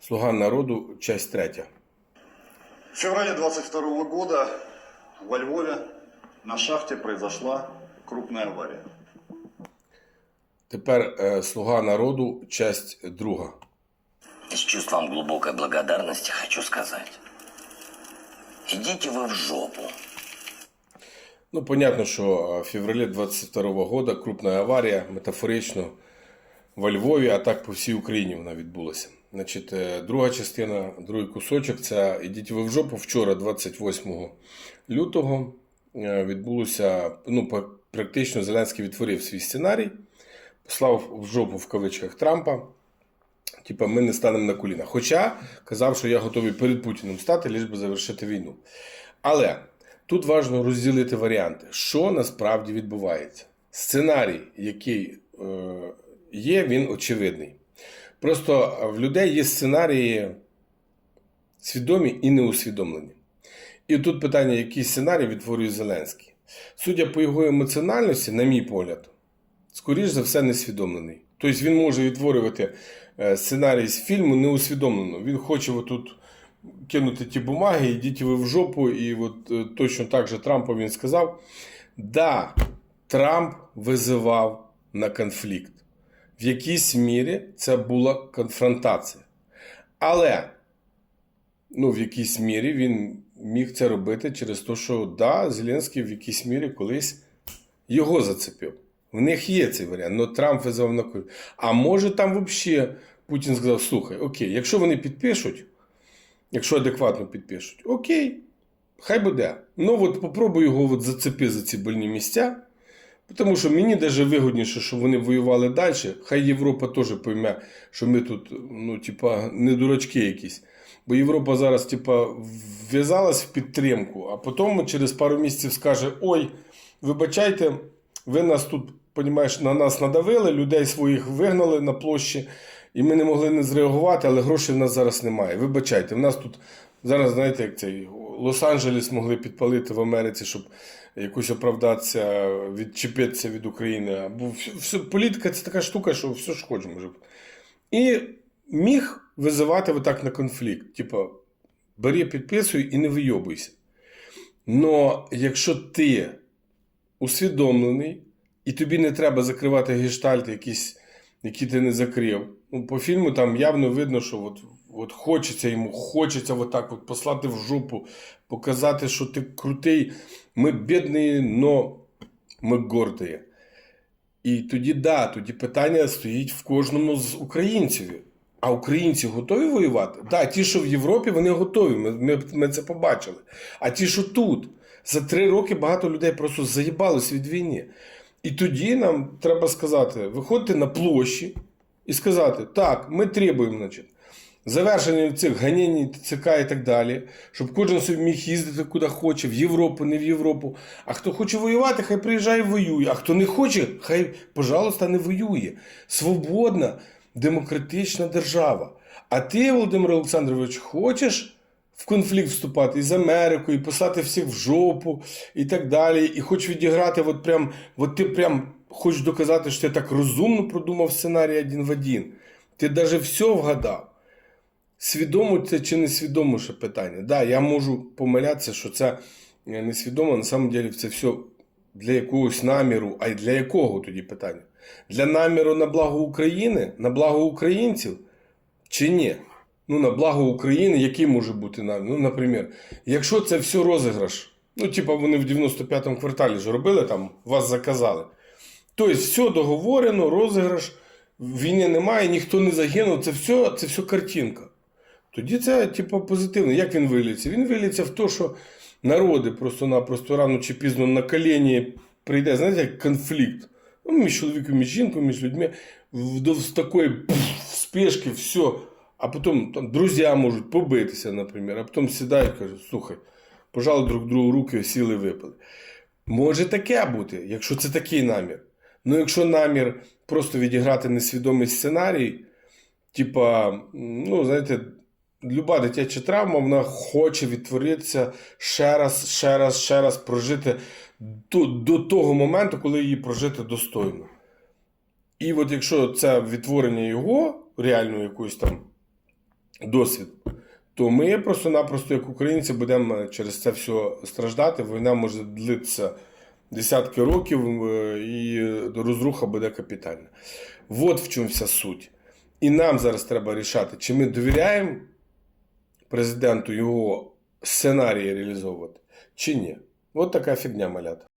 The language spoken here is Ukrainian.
Слуга народу, часть третя. В феврале 22 года во Львове на шахте произошла крупная авария. Тепер е, Слуга народу, часть друга. С чувством глубокой благодарности хочу сказать. Идите вы в жопу. Ну, понятно, що е, в февралі 22 года крупна аварія, метафорично, во Львові, а так по всій Україні вона відбулася. Значить, е, друга частина, другий кусочок це «Ідіть ви в жопу». Вчора, 28 лютого, е, відбулося, ну, практично Зеленський відтворив свій сценарій, послав в жопу в кавичках Трампа. Типа, ми не станемо на коліна. Хоча казав, що я готовий перед Путіним стати, лише би завершити війну. Але тут важливо розділити варіанти, що насправді відбувається. Сценарій, який е, є, він очевидний. Просто в людей є сценарії свідомі і неусвідомлені. І тут питання, який сценарій відтворює Зеленський. Судя по його емоціональності, на мій погляд, скоріш за все, несвідомлений. Тобто він може відтворювати е, сценарій з фільму неусвідомлено. Він хоче отут кинути ті бумаги, йдіть ви в жопу, і от е, точно так же Трампу він сказав: да, Трамп визивав на конфлікт. В якійсь мірі це була конфронтація. Але ну, в якійсь мірі він міг це робити через те, що да, Зеленський в якійсь мірі колись його зацепив. В них є цей варіант, але Трамп визвав на конфлікт. А може там взагалі Путін сказав: слухай, окей, якщо вони підпишуть, якщо адекватно підпишуть, окей, хай буде. Ну от попробуй його от зацепи за ці больні місця. Тому що мені навіть вигодніше, щоб вони воювали далі. Хай Європа теж пойме, що ми тут, ну, типа, не дурачки якісь. Бо Європа зараз, типа, вв'язалась в підтримку, а потім через пару місяців скаже: Ой, вибачайте, ви нас тут, понімаєш, на нас надавили, людей своїх вигнали на площі, і ми не могли не зреагувати, але грошей в нас зараз немає. Вибачайте, в нас тут зараз, знаєте, як цей Лос-Анджелес могли підпалити в Америці, щоб якось оправдатися, відчепитися від України. Або вс- вс- політика це така штука, що все ж хоче може. бути. І міг визивати отак на конфлікт. Типа, бери, підписуй і не вийобуйся. Но якщо ти усвідомлений, і тобі не треба закривати гештальти, якісь, які ти не закрив. Ну, по фільму там явно видно, що от, от хочеться йому, хочеться отак от послати в жопу, показати, що ти крутий. Ми бідні, но ми горді. І тоді да, тоді питання стоїть в кожному з українців. А українці готові воювати? Так, да, ті, що в Європі, вони готові. Ми, ми, ми це побачили. А ті, що тут, за три роки багато людей просто заїбались від війни. І тоді нам треба сказати: виходьте на площі і сказати: так, ми требуємо, значить, завершення цих ганянь ТЦК і так далі, щоб кожен собі міг їздити куди хоче, в Європу, не в Європу. А хто хоче воювати, хай приїжджає і воює. А хто не хоче, хай, пожалуйста, не воює. Свободна, демократична держава. А ти, Володимир Олександрович, хочеш в конфлікт вступати із Америкою, і послати всіх в жопу і так далі. І хочеш відіграти, от прям, от ти прям хочеш доказати, що ти так розумно продумав сценарій один в один. Ти навіть все вгадав. Свідомо це чи несвідомо ще питання. Да, я можу помилятися, що це е, несвідомо, на самом деле це все для якогось наміру, а й для якого тоді питання? Для наміру на благо України, на благо українців чи ні? Ну, на благо України, який може бути намір? Ну, наприклад, якщо це все розіграш, ну, типа вони в 95-му кварталі ж робили, там вас заказали. Тобто, все договорено, розіграш, війни немає, ніхто не загинув, це все, це все картинка. Тоді це, типу, позитивно. Як він виліться? Він виліться в те, що народи просто-напросто рано чи пізно на коліні прийде, знаєте, як конфлікт. Ну, між чоловіком, між жінкою, між людьми, з такої спешки, все. А потім там друзі можуть побитися, наприклад, а потім сідають і кажуть, слухай, пожали друг другу руки, сіли випили. Може таке бути, якщо це такий намір. Ну, якщо намір просто відіграти несвідомий сценарій, типа, ну, знаєте, люба дитяча травма, вона хоче відтворитися ще раз, ще раз, ще раз прожити до, до того моменту, коли її прожити достойно. І от якщо це відтворення його, реальної якоїсь там досвід, то ми просто-напросто, як українці, будемо через це все страждати. Війна може длитися десятки років, е, і розруха буде капітальна. От в чому вся суть. І нам зараз треба рішати, чи ми довіряємо президенту його сценарії реалізовувати, чи ні. От така фігня малята.